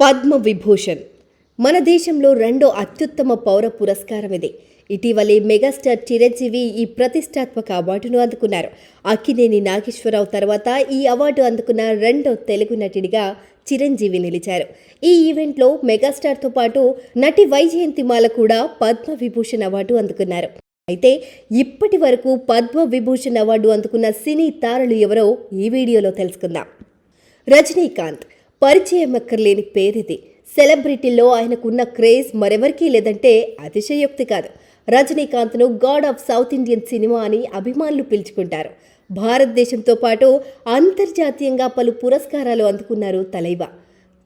పద్మ విభూషణ్ మన దేశంలో రెండో అత్యుత్తమ పౌర పురస్కారం ఇది. ఇటీవలే మెగాస్టార్ చిరంజీవి ఈ ప్రతిష్టాత్మక అవార్డును అందుకున్నారు. అక్కినేని నాగేశ్వరరావు తర్వాత ఈ అవార్డు అందుకున్న రెండో తెలుగు నటుడిగా చిరంజీవి నిలిచారు. ఈ ఈవెంట్లో మెగాస్టార్తో పాటు నటి వైజయంతిమాల కూడా పద్మ విభూషణ్ అవార్డు అందుకున్నారు. అయితే ఇప్పటి వరకు పద్మ విభూషణ్ అవార్డు అందుకున్న సినీ తారలు ఎవరో ఈ వీడియోలో తెలుసుకుందాం. రజనీకాంత్. పరిచయం అక్కర్లేని పేరిది. సెలబ్రిటీల్లో ఆయనకున్న క్రేజ్ మరెవరికీ లేదంటే అతిశయోక్తి కాదు. రజనీకాంత్ను god of south Indian cinema అని అభిమానులు పిలుచుకుంటారు. భారతదేశంతో పాటు అంతర్జాతీయంగా పలు పురస్కారాలు అందుకున్నారు తలైవా.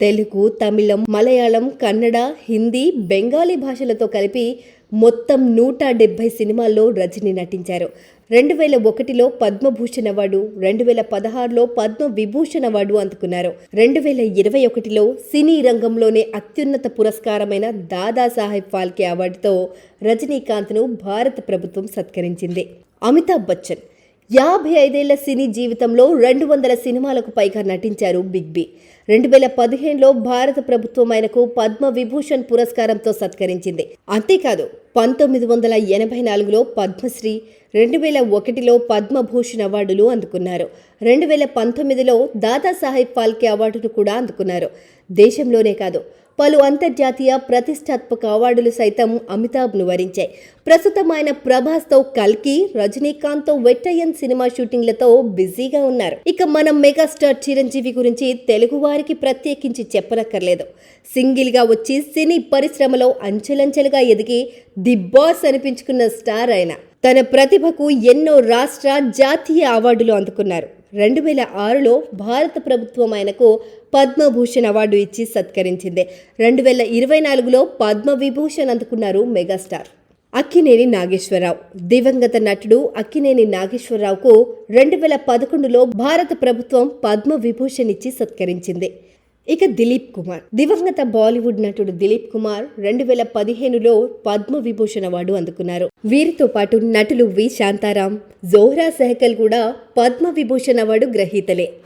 తెలుగు తమిళం మలయాళం కన్నడ హిందీ బెంగాలీ భాషలతో కలిపి మొత్తం నూట డెబ్బై సినిమాల్లో రజని నటించారు. రెండు వేల ఒకటిలో పద్మభూషణ్ అవార్డు రెండు వేల పదహారులో పద్మ విభూషణ్ అవార్డు అందుకున్నారు. రెండు వేల ఇరవై ఒకటిలో సినీ రంగంలోనే అత్యున్నత పురస్కారమైన దాదాసాహెబ్ ఫాల్కే అవార్డుతో రజనీకాంత్ను భారత ప్రభుత్వం సత్కరించింది. అమితాబ్ బచ్చన్ యాభై ఐదేళ్ళ సినీ జీవితంలో రెండు వందల సినిమాలకు పైగా నటించారు బిగ్ బి. రెండు వేల పదిహేనులో భారత ప్రభుత్వం ఆయనకు పద్మ విభూషణ్ పురస్కారంతో సత్కరించింది. అంతేకాదు పంతొమ్మిది వందల ఎనభై నాలుగులో పద్మశ్రీ రెండు వేల ఒకటిలో పద్మభూషణ్ అవార్డులు అందుకున్నారు. రెండు వేల పంతొమ్మిదిలో దాదాసాహెబ్ ఫాల్కే అవార్డును కూడా అందుకున్నారు. దేశంలోనే కాదు పలు అంతర్జాతీయ ప్రతిష్టాత్మక అవార్డులు సైతం అమితాబ్ను వరించాయి. ప్రస్తుతం ఆయన ప్రభాస్తో కల్కి రజనీకాంత్తో వెట్టయ్యన్ సినిమా షూటింగ్లతో బిజీగా ఉన్నారు. ఇక మనం మెగాస్టార్ చిరంజీవి గురించి తెలుగు వారికి ప్రత్యేకించి చెప్పనక్కర్లేదు. సింగిల్గా వచ్చి సినీ పరిశ్రమలో అంచెలంచెలుగా ఎదిగి ది బాస్ అనిపించుకున్న స్టార్ ఆయన. తన ప్రతిభకు ఎన్నో రాష్ట్ర జాతీయ అవార్డులు అందుకున్నారు. రెండు వేల ఆరులో భారత ప్రభుత్వం ఆయనకు పద్మభూషణ్ అవార్డు ఇచ్చి సత్కరించింది. రెండు వేల ఇరవై నాలుగులో పద్మవిభూషణ్ అందుకున్నారు మెగాస్టార్. అక్కినేని నాగేశ్వరరావు. దివంగత నటుడు అక్కినేని నాగేశ్వరరావుకు రెండు వేల పదకొండులో భారత ప్రభుత్వం పద్మ విభూషణ్ ఇచ్చి సత్కరించింది. ఇక దిలీప్ కుమార్. దివంగత బాలీవుడ్ నటుడు దిలీప్ కుమార్ రెండు వేల పదిహేనులో పద్మ విభూషణ అవార్డు అందుకున్నారు. వీరితో పాటు నటులు వి. శాంతారాం జోహ్రా సెహకల్ కూడా పద్మ విభూషణ అవార్డు గ్రహీతలే.